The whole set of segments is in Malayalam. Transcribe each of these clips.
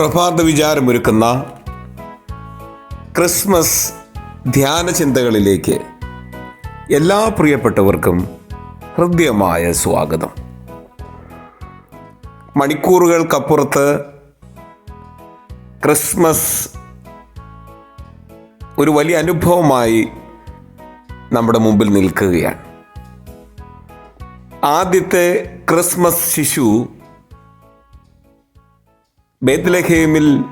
പ്രഭാത വിചാരമൊരുക്കുന്ന ക്രിസ്മസ് ധ്യാന ചിന്തകളിലേക്ക് എല്ലാ പ്രിയപ്പെട്ടവർക്കും ഹൃദ്യമായ സ്വാഗതം. മണിക്കൂറുകൾക്കപ്പുറത്ത് ക്രിസ്മസ് ഒരു വലിയ അനുഭവമായി നമ്മുടെ മുമ്പിൽ നിൽക്കുകയാണ്. ആദ്യത്തെ ക്രിസ്മസ് ശിശു ബേത്ലഹേമിൽ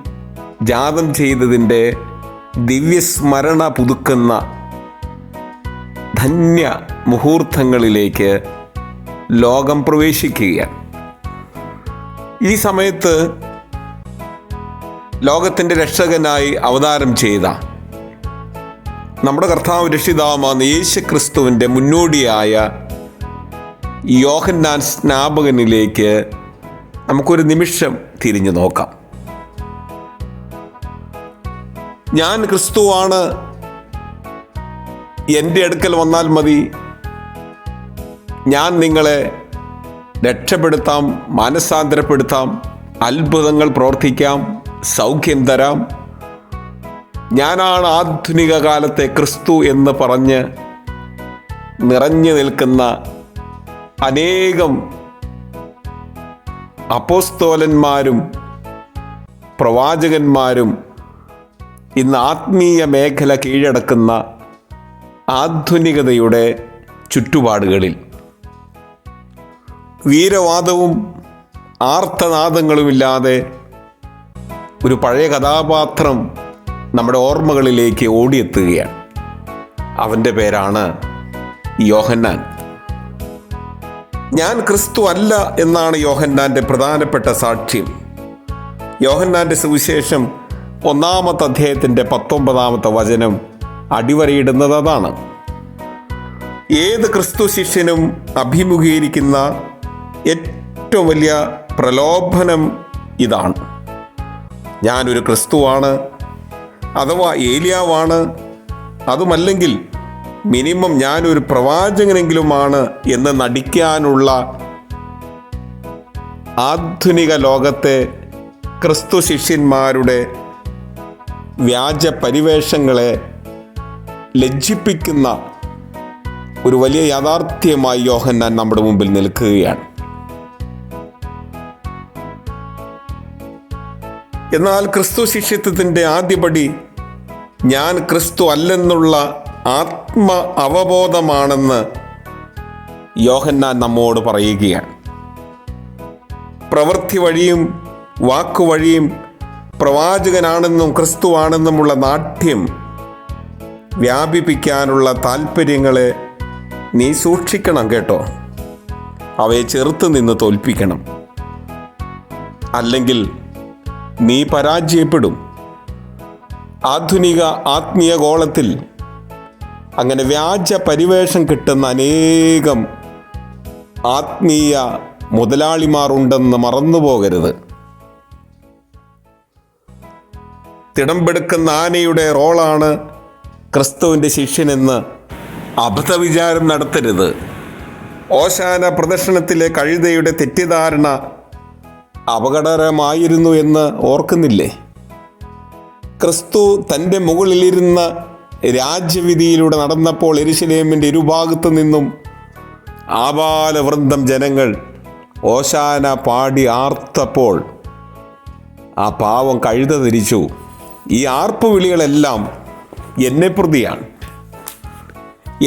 ജാതം ചെയ്തതിന്റെ ദിവ്യസ്മരണ പുതുക്കുന്ന ധന്യ മുഹൂർത്തങ്ങളിലേക്ക് ലോകം പ്രവേശിക്കുകയാണ്. ഈ സമയത്ത് ലോകത്തിന്റെ രക്ഷകനായി അവതാരം ചെയ്ത നമ്മുടെ കർത്താവ് രക്ഷിതാവുമാണ് യേശു ക്രിസ്തുവിന്റെ മുന്നോടിയായ യോഹന്നാൻ സ്നാപകനിലേക്ക് നമുക്കൊരു നിമിഷം തിരിഞ്ഞു നോക്കാം. ഞാൻ ക്രിസ്തുവാണ്. എന്റെ അടുക്കൽ വന്നാൽ മതി. ഞാൻ നിങ്ങളെ രക്ഷപ്പെടുത്താം മാനസാന്തരപ്പെടുത്താം അത്ഭുതങ്ങൾ പ്രവർത്തിക്കാം സൗഖ്യം തരാം. ഞാനാണ് ആധുനിക കാലത്തെ ക്രിസ്തു എന്ന് പറഞ്ഞ് നിറഞ്ഞു നിൽക്കുന്ന അനേകം അപ്പോസ്തോലന്മാരും പ്രവാചകന്മാരും ഇന്ന് ആത്മീയ മേഖല കീഴടക്കുന്ന ആധുനികതയുടെ ചുറ്റുപാടുകളിൽ. വീരവാദവും ആർത്തനാദങ്ങളുമില്ലാതെ ഒരു പഴയ കഥാപാത്രം നമ്മുടെ ഓർമ്മകളിലേക്ക് ഓടിയെത്തുകയാണ്. അവന്റെ പേരാണ് യോഹന്നാൻ. ഞാൻ ക്രിസ്തു അല്ല എന്നാണ് യോഹന്നാന്റെ പ്രധാനപ്പെട്ട സാക്ഷ്യം. യോഹന്നാന്റെ സുവിശേഷം ഒന്നാമത്തെ അധ്യായത്തിന്റെ പത്തൊമ്പതാമത്തെ വചനം അടിവരയിടുന്നത് അതാണ്. ഏത് ക്രിസ്തു ശിഷ്യനും അഭിമുഖീകരിക്കുന്ന ഏറ്റവും വലിയ പ്രലോഭനം ഇതാണ്. ഞാനൊരു ക്രിസ്തുവാണ് അഥവാ ഏലിയാവാണ് അതുമല്ലെങ്കിൽ മിനിമം ഞാനൊരു പ്രവാചകനെങ്കിലുമാണ് എന്ന് നടിക്കാനുള്ള ആധുനിക ലോകത്തെ ക്രിസ്തു ശിഷ്യന്മാരുടെ വ്യാജ പരിവേഷങ്ങളെ ലജ്ജിപ്പിക്കുന്ന ഒരു വലിയ യാഥാർത്ഥ്യമായി യോഹന്നാൻ നമ്മുടെ മുമ്പിൽ നിൽക്കുകയാണ്. എന്നാൽ ക്രിസ്തു ശിഷ്യത്വത്തിന്റെ ആദ്യപടി ഞാൻ ക്രിസ്തു അല്ലെന്നുള്ള ആത്മ അവബോധമാണെന്ന് യോഹന്നാൻ നമ്മോട് പറയുകയാണ്. പ്രവൃത്തി വഴിയും വാക്കുവഴിയും പ്രവാചകനാണെന്നും ക്രിസ്തുവാണെന്നുമുള്ള നാട്യം വ്യാപിപ്പിക്കാനുള്ള താല്പര്യങ്ങളെ നീ സൂക്ഷിക്കണം കേട്ടോ. അവയെ ചെറുത്ത് നിന്ന് തോൽപ്പിക്കണം. അല്ലെങ്കിൽ നീ പരാജയപ്പെടും. ആധുനിക ആത്മീയ ഗോളത്തിൽ അങ്ങനെ വ്യാജ പരിവേഷം കിട്ടുന്ന അനേകം ആത്മീയ മുതലാളിമാരുണ്ടെന്ന് മറന്നുപോകരുത് തിടമ്പെടുക്കുന്ന ആനയുടെ റോളാണ് ക്രിസ്തുവിന്റെ ശിഷ്യനെന്ന് അബദ്ധവിചാരം നടത്തരുത്. ഓശാന പ്രദർശനത്തിലെ കഴുതയുടെ തെറ്റിദ്ധാരണ അപകടകരമായിരുന്നു എന്ന് ഓർക്കുന്നില്ലേ? ക്രിസ്തു തന്റെ മുകളിലിരുന്ന രാജ്യവിധിയിലൂടെ നടന്നപ്പോൾ എരിശിലേമിന്റെ ഇരുഭാഗത്തു നിന്നും ആപാലവൃന്ദം ജനങ്ങൾ ഓശാന പാടി ആർത്തപ്പോൾ ആ പാവം കഴുത തിരിച്ചു ഈ ആർപ്പ് വിളികളെല്ലാം എന്നെ പ്രതിയാണ്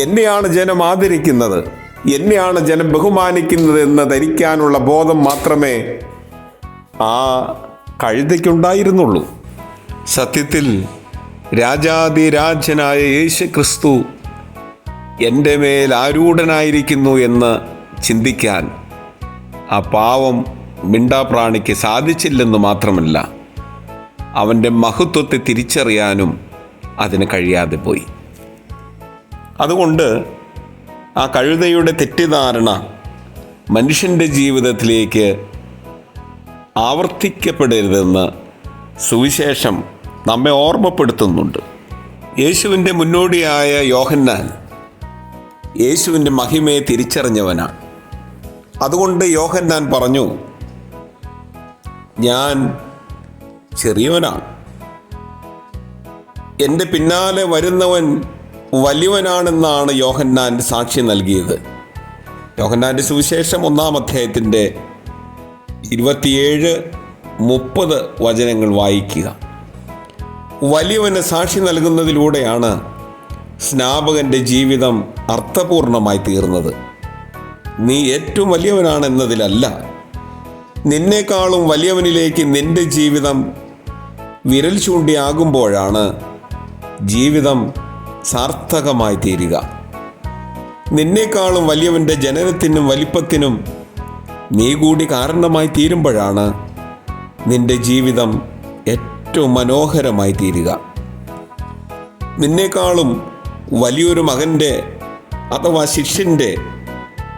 എന്നെയാണ് ജനം ആദരിക്കുന്നത്. എന്നെയാണ് ജനം ബഹുമാനിക്കുന്നത് എന്ന് ധരിക്കാനുള്ള ബോധം മാത്രമേ ആ കഴുതയ്ക്കുണ്ടായിരുന്നുള്ളൂ. സത്യത്തിൽ രാജാതിരാജനായ യേശു ക്രിസ്തു എന്റെ മേൽ ആരൂഢനായിരിക്കുന്നു എന്ന് ചിന്തിക്കാൻ ആ പാവം മിണ്ടാപ്രാണിക്ക് സാധിച്ചില്ലെന്ന് മാത്രമല്ല അവന്റെ മഹത്വത്തെ തിരിച്ചറിയാനും അതിന് കഴിയാതെ പോയി. അതുകൊണ്ട് ആ കഴുതയുടെ തെറ്റിദ്ധാരണ മനുഷ്യന്റെ ജീവിതത്തിലേക്ക് ആവർത്തിക്കപ്പെടരുതെന്ന് സുവിശേഷം നമ്മെ ഓർമ്മപ്പെടുത്തുന്നുണ്ട്. യേശുവിന്റെ മുന്നോടിയായ യോഹന്നാൻ യേശുവിന്റെ മഹിമയെ തിരിച്ചറിഞ്ഞവനാണ് അതുകൊണ്ട് യോഹന്നാൻ പറഞ്ഞു ഞാൻ ചെറിയവനാണ് എന്റെ പിന്നാലെ വരുന്നവൻ വലിയവനാണെന്നാണ് യോഹന്നാൻ സാക്ഷി നൽകിയത്. യോഹന്നാന്റെ സുവിശേഷം ഒന്നാം അധ്യായത്തിന്റെ ഇരുപത്തിയേഴ് മുപ്പത് വചനങ്ങൾ വായിക്കുക. വലിയവന് സാക്ഷി നൽകുന്നതിലൂടെയാണ് സ്നാപകന്റെ ജീവിതം അർത്ഥപൂർണമായി തീർന്നത്. നീ ഏറ്റവും വലിയവനാണെന്നതിലല്ല. നിന്നേക്കാളും വലിയവനിലേക്ക് നിന്റെ ജീവിതം വിരൽ ചൂണ്ടിയാകുമ്പോഴാണ് ജീവിതം സാർത്ഥകമായി തീരുക. നിന്നേക്കാളും വലിയവന്റെ ജനനത്തിനും വലിപ്പത്തിനും നീ കൂടി കാരണമായി തീരുമ്പോഴാണ് നിന്റെ ജീവിതം ഏറ്റവും മനോഹരമായി തീരുക. നിന്നേക്കാളും വലിയൊരു മകന്റെ അഥവാ ശിഷ്യന്റെ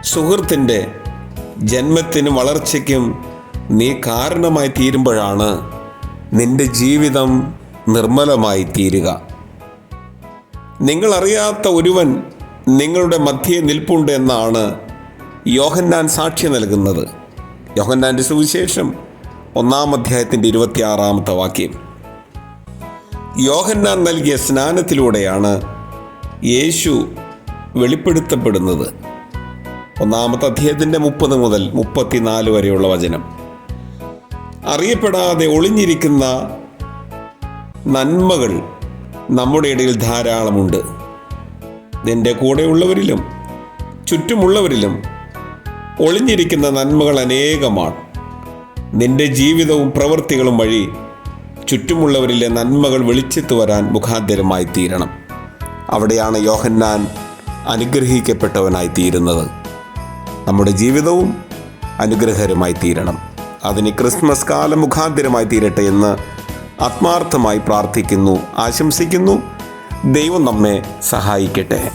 സുഹൃത്തിന്റെ ജന്മത്തിനും വളർച്ചയ്ക്കും നീ കാരണമായി തീരുമ്പോഴാണ് നിന്റെ ജീവിതം നിർമ്മലമായി തീരുക. നിങ്ങളറിയാത്ത ഒരുവൻ നിങ്ങളുടെ മധ്യേ നിൽപ്പുണ്ട് എന്നാണ് യോഹന്നാൻ സാക്ഷ്യം നൽകുന്നത്. യോഹന്നാന്റെ സുവിശേഷം ഒന്നാം അധ്യായത്തിന്റെ ഇരുപത്തിയാറാമത്തെ വാക്യം. യോഹന്നാൻ നൽകിയ സ്നാനത്തിലൂടെയാണ് യേശു വെളിപ്പെടുത്തപ്പെടുന്നത്. ഒന്നാമത്തെ അധ്യായത്തിന്റെ മുപ്പത് മുതൽ മുപ്പത്തിനാല് വരെയുള്ള വചനം. അറിയപ്പെടാതെ ഒളിഞ്ഞിരിക്കുന്ന നന്മകൾ നമ്മുടെ ഇടയിൽ ധാരാളമുണ്ട്. നിന്റെ കൂടെയുള്ളവരിലും ചുറ്റുമുള്ളവരിലും ഒളിഞ്ഞിരിക്കുന്ന നന്മകൾ അനേകമാണ്. നിന്റെ ജീവിതവും പ്രവൃത്തികളും വഴി ചുറ്റുമുള്ളവരിലെ നന്മകൾ വെളിച്ചത്ത് വരാൻ മുഖാന്തരമായി തീരണം. അവിടെയാണ് യോഹന്നാൻ അനുഗ്രഹിക്കപ്പെട്ടവനായി തീരുന്നത്. നമ്മുടെ ജീവിതവും അനുഗ്രഹകരമായി തീരണം. അതിന് ക്രിസ്മസ് കാലം മുഖാന്തരമായി തീരട്ടെ എന്ന് ആത്മാർത്ഥമായി പ്രാർത്ഥിക്കുന്നു ആശംസിക്കുന്നു. ദൈവം നമ്മെ സഹായിക്കട്ടെ.